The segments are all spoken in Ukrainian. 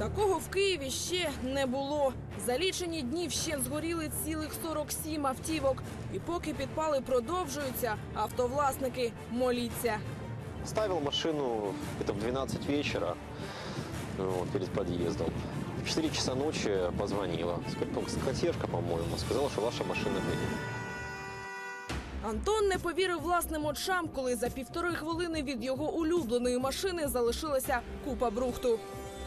Такого в Києві ще не було. За лічені дні вщент згоріли цілих 47 автівок. І поки підпали продовжуються, автовласники моліться. Ставил машину в 12 вечера вот, перед подъездом. В 4 часа ночи позвонила. Консьержка, по-моему, сказала, что ваша машина горит. Антон не повірив власним очам, коли за півтори хвилини від його улюбленої машини залишилася купа брухту.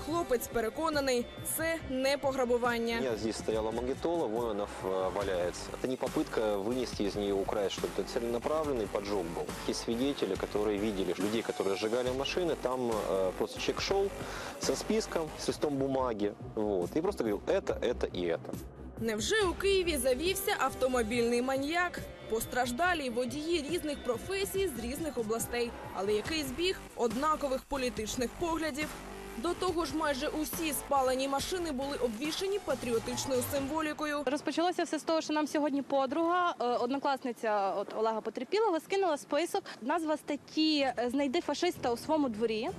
Хлопець переконаний, це не пограбування. У меня здесь стояла магнитола, вон она э, валяется. Это не попытка вынести из нее, украсть что-то. Это целенаправленный поджог был. Есть свидетели, которые видели людей, которые сжигали машины. Там э, просто человек шел со списком, с листом бумаги. Вот, и просто говорил, это, это и это. Невже у Києві завівся автомобільний маньяк? Постраждалі й водії різних професій з різних областей, але який збіг однакових політичних поглядів. до того ж, майже усі спалені машини були обвішані патріотичною символікою. Розпочалося все з того, що нам сьогодні подруга, е, однокласниця от Олега Потерпілого, скинула список. Назва статті е, Знайди фашиста у своєму дворі.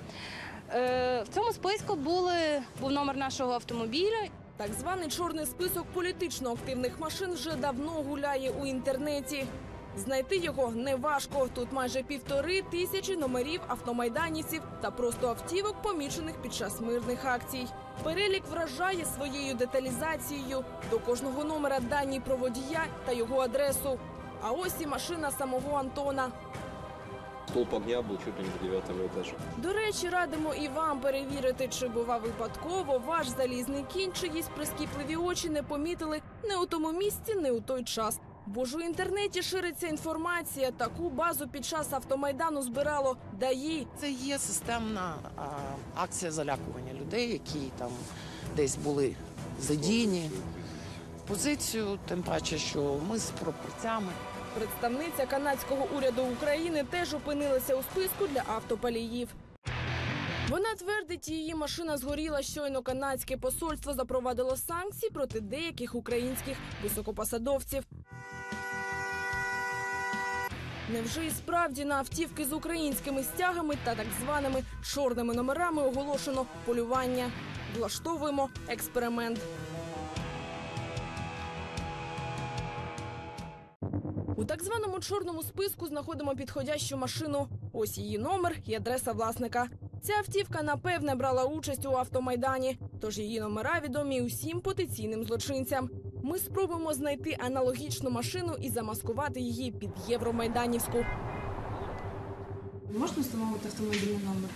Е, В цьому списку були був номер нашого автомобіля. Так званий чорний список політично активних машин вже давно гуляє у інтернеті. Знайти його неважко. Тут майже півтори тисячі номерів автомайданівців та просто автівок, помічених під час мирних акцій. Перелік вражає своєю деталізацією. До кожного номера дані про водія та його адресу. А ось і машина самого Антона. Столб огня был чуть ли не до девятого этажа. До речі, радимо і вам перевірити, чи бува випадково ваш залізний кінь чиїсь прискіпливі очі не помітили не у тому місці, не у той час. Бо ж у інтернеті шириться інформація. Таку базу під час автомайдану збирало ДАІ. Це є системна а, акція залякування людей, які там десь були задіяні. Позицію, тим паче, що ми з пропорцями. Представниця канадського уряду України теж опинилася у списку для автопаліїв. Вона твердить, її машина згоріла. Щойно канадське посольство запровадило санкції проти деяких українських високопосадовців. Невже і справді на автівки з українськими стягами та так званими чорними номерами оголошено полювання? Влаштовуємо експеримент. У так званому чорному списку знаходимо підходящу машину. Ось її номер і адреса власника. Ця автівка напевне брала участь у автомайдані, тож її номера відомі усім потенційним злочинцям. Ми спробуємо знайти аналогічну машину і замаскувати її під Євромайданівську. Можна встановити автомобільний номер?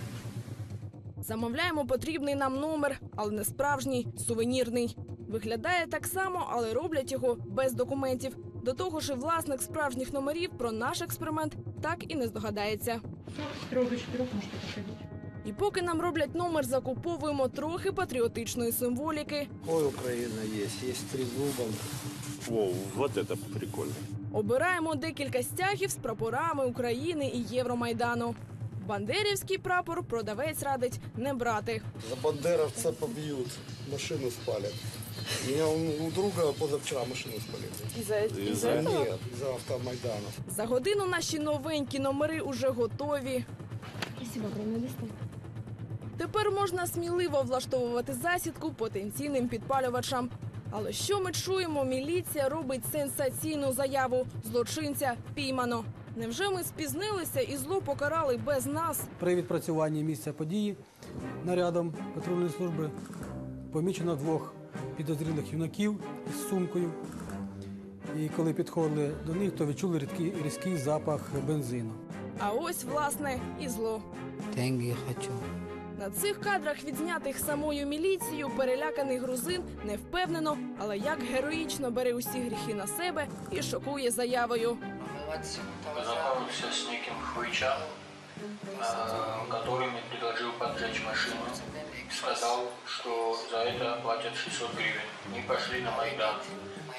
Замовляємо потрібний нам номер, але не справжній, сувенірний. Виглядає так само, але роблять його без документів. До того ж, і власник справжніх номерів про наш експеримент так і не здогадається. С 3 до 4 можете приходить. І поки нам роблять номер, закуповуємо трохи патріотичної символіки. Ой, Украина есть, есть трезубом. Воу, вот это прикольно. Обираємо декілька стягів з прапорами України і Євромайдану. Бандерівський прапор продавець радить не брати. За бандеровца побьют, машину спалят. У меня у, друга позавчера машину спалили. І за, і за Нет, за автомайданом. за годину наші новенькі номери уже готові. Спасибо. Тепер можна сміливо влаштовувати засідку потенційним підпалювачам. Але що ми чуємо? Міліція робить сенсаційну заяву. Злочинця піймано. Невже ми спізнилися і зло покарали без нас? При відпрацюванні місця події нарядом патрульної служби помічено двох підозрілих юнаків із сумкою. І коли підходили до них, то відчули рідкий, різкий запах бензину. А ось власне і зло. Деньги хочу. На цих кадрах, відзнятих самою міліцією, переляканий грузин не впевнено, але як героїчно бере усі гріхи на себе і шокує заявою. познакомился с неким Хуйчаном, э, который мне предложил поджечь машину. Сказал, что за это платят 600 гривен. Мы пошли на Майдан.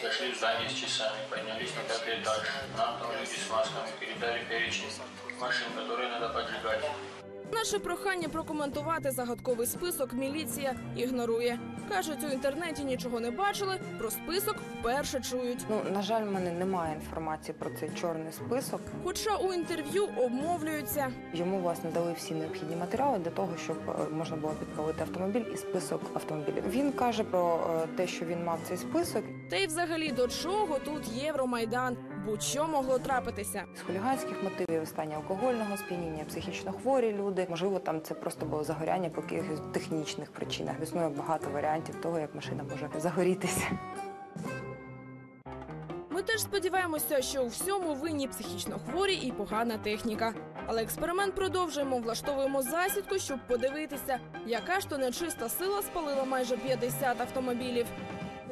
Зашли в здание с часами, поднялись на пятый этаж. Нам там люди с масками передали перечень машин, которые надо поджигать. наше прохання прокоментувати загадковий список міліція ігнорує. Кажуть, у інтернеті нічого не бачили, про список вперше чують. Ну, на жаль, в мене немає інформації про цей чорний список. Хоча у інтерв'ю обмовлюються. Йому власне дали всі необхідні матеріали для того, щоб е, можна було підправити автомобіль і список автомобілів. Він каже про е, те, що він мав цей список Та й взагалі до чого тут Євромайдан? Будь-що могло трапитися. з хуліганських мотивів, стані алкогольного сп'яніння, психічно хворі люди. Можливо, там це просто було загоряння по якихось технічних причинах. Існує багато варіантів того, як машина може загорітися. Ми теж сподіваємося, що у всьому винні психічно хворі і погана техніка. Але експеримент продовжуємо, влаштовуємо засідку, щоб подивитися, яка ж то нечиста сила спалила майже 50 автомобілів.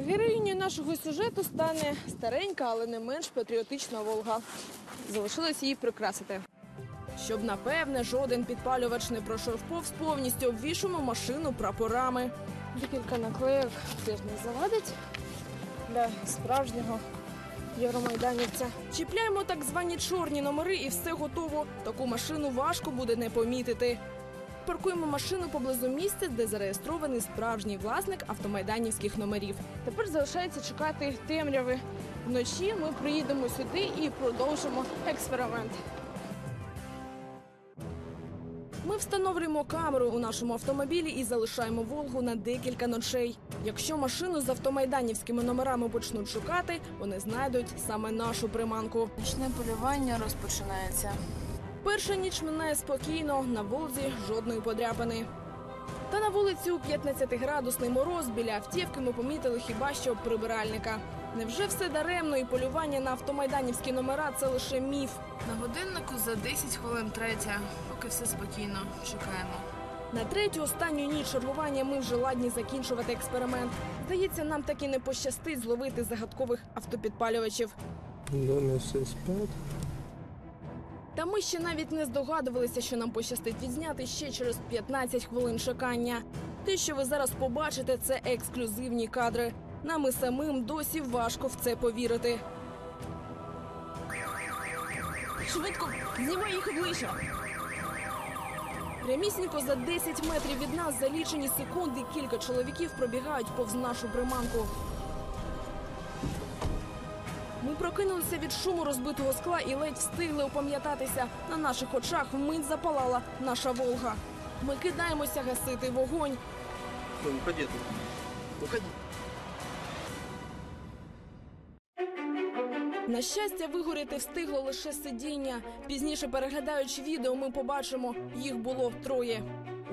Героїнею нашого сюжету стане старенька, але не менш патріотична Волга. Залишилось її прикрасити. Щоб напевне жоден підпалювач не пройшов повз повністю, обвішуємо машину прапорами. Декілька наклеїв теж не завадить для справжнього євромайданівця. Чіпляємо так звані чорні номери і все готово. Таку машину важко буде не помітити. Паркуємо машину поблизу місця, де зареєстрований справжній власник автомайданівських номерів. Тепер залишається чекати темряви. Вночі ми приїдемо сюди і продовжимо експеримент. Ми встановлюємо камеру у нашому автомобілі і залишаємо Волгу на декілька ночей. Якщо машину з автомайданівськими номерами почнуть шукати, вони знайдуть саме нашу приманку. Нічне полювання розпочинається. Перша ніч минає спокійно, на Волзі жодної подряпини. Та на вулиці у 15-градусний мороз біля автівки ми помітили хіба що прибиральника. Невже все даремно і полювання на автомайданівські номера це лише міф? На годиннику за 10 хвилин третя, поки все спокійно. Чекаємо. На третю останню ніч чергування ми вже ладні закінчувати експеримент. Здається, нам таки не пощастить зловити загадкових автопідпалювачів. Дома все спят. Та ми ще навіть не здогадувалися, що нам пощастить відзняти ще через 15 хвилин чекання. Те, що ви зараз побачите, це ексклюзивні кадри. Нам і самим досі важко в це повірити. Швидко, знімай їх обличчя. Прямісінько за 10 метрів від нас за лічені секунди кілька чоловіків пробігають повз нашу приманку. Прокинулися від шуму розбитого скла і ледь встигли опам'ятатися. На наших очах вмить запалала наша Волга. Ми кидаємося гасити вогонь. Ну, уходи тут. Уходи. На щастя, вигоріти встигло лише сидіння. Пізніше, переглядаючи відео, ми побачимо, їх було троє.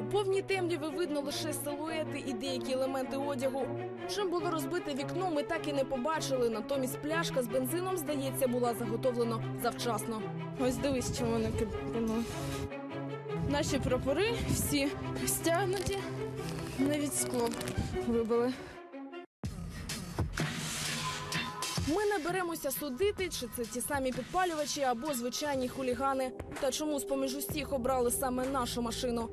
У повній темряві видно лише силуети і деякі елементи одягу. Чим було розбите вікно, ми так і не побачили. Натомість пляшка з бензином, здається, була заготовлена завчасно. Ось дивись, чому вони кидали. Наші прапори всі стягнуті, навіть скло вибили. Ми не беремося судити, чи це ті самі підпалювачі або звичайні хулігани. Та чому з поміж усіх обрали саме нашу машину?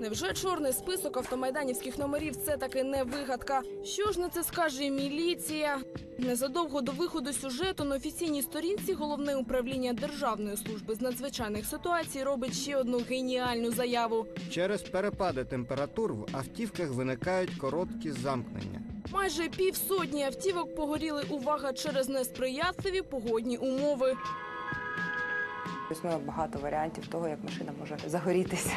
Невже чорний список автомайданівських номерів це таки не вигадка? Що ж на це скаже міліція? Незадовго до виходу сюжету на офіційній сторінці головне управління Державної служби з надзвичайних ситуацій робить ще одну геніальну заяву. Через перепади температур в автівках виникають короткі замкнення. Майже півсотні автівок погоріли увага через несприятливі погодні умови. Існує багато варіантів того, як машина може загорітися.